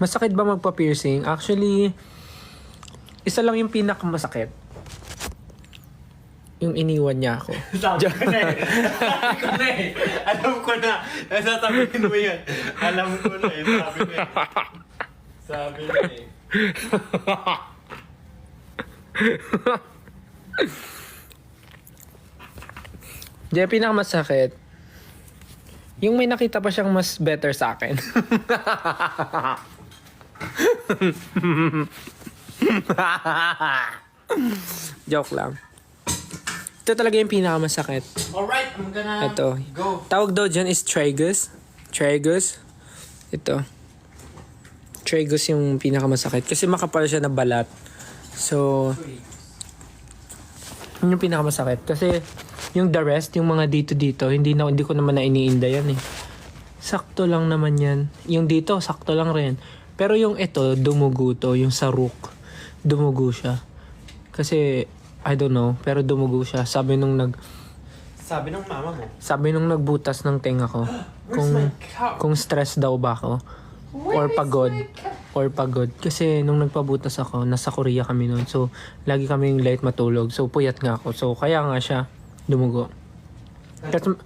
Masakit ba magpa-piercing? Actually, isa lang yung pinakamasakit. Yung iniwan niya ako. Sabi ko na eh. Sabi ko na eh. Alam ko na. Nasasabihin mo yan. Alam ko na eh. Sabi ko eh. Sabi na eh. Diyan yung pinakamasakit. Yung may nakita pa siyang mas better sa akin. Joke lang. Ito talaga yung pinakamasakit. Alright, I'm gonna Ito. go. Tawag daw dyan is tragus. Tragus. Ito. Tragus yung pinakamasakit. Kasi makapal siya na balat. So, yun yung pinakamasakit. Kasi, yung the rest, yung mga dito-dito, hindi, na, hindi ko naman na iniinda yan eh. Sakto lang naman yan. Yung dito, sakto lang rin. Pero yung ito, dumugo to. Yung sa rook, dumugo siya. Kasi, I don't know, pero dumugo siya. Sabi nung nag, Sabi ng mama mo. sabi nung nagbutas ng tenga ko, kung, kung stress daw ba ako, or pagod, or pagod. Kasi nung nagpabutas ako, nasa Korea kami noon. So, lagi kaming late matulog. So, puyat nga ako. So, kaya nga siya dumugo. Kasi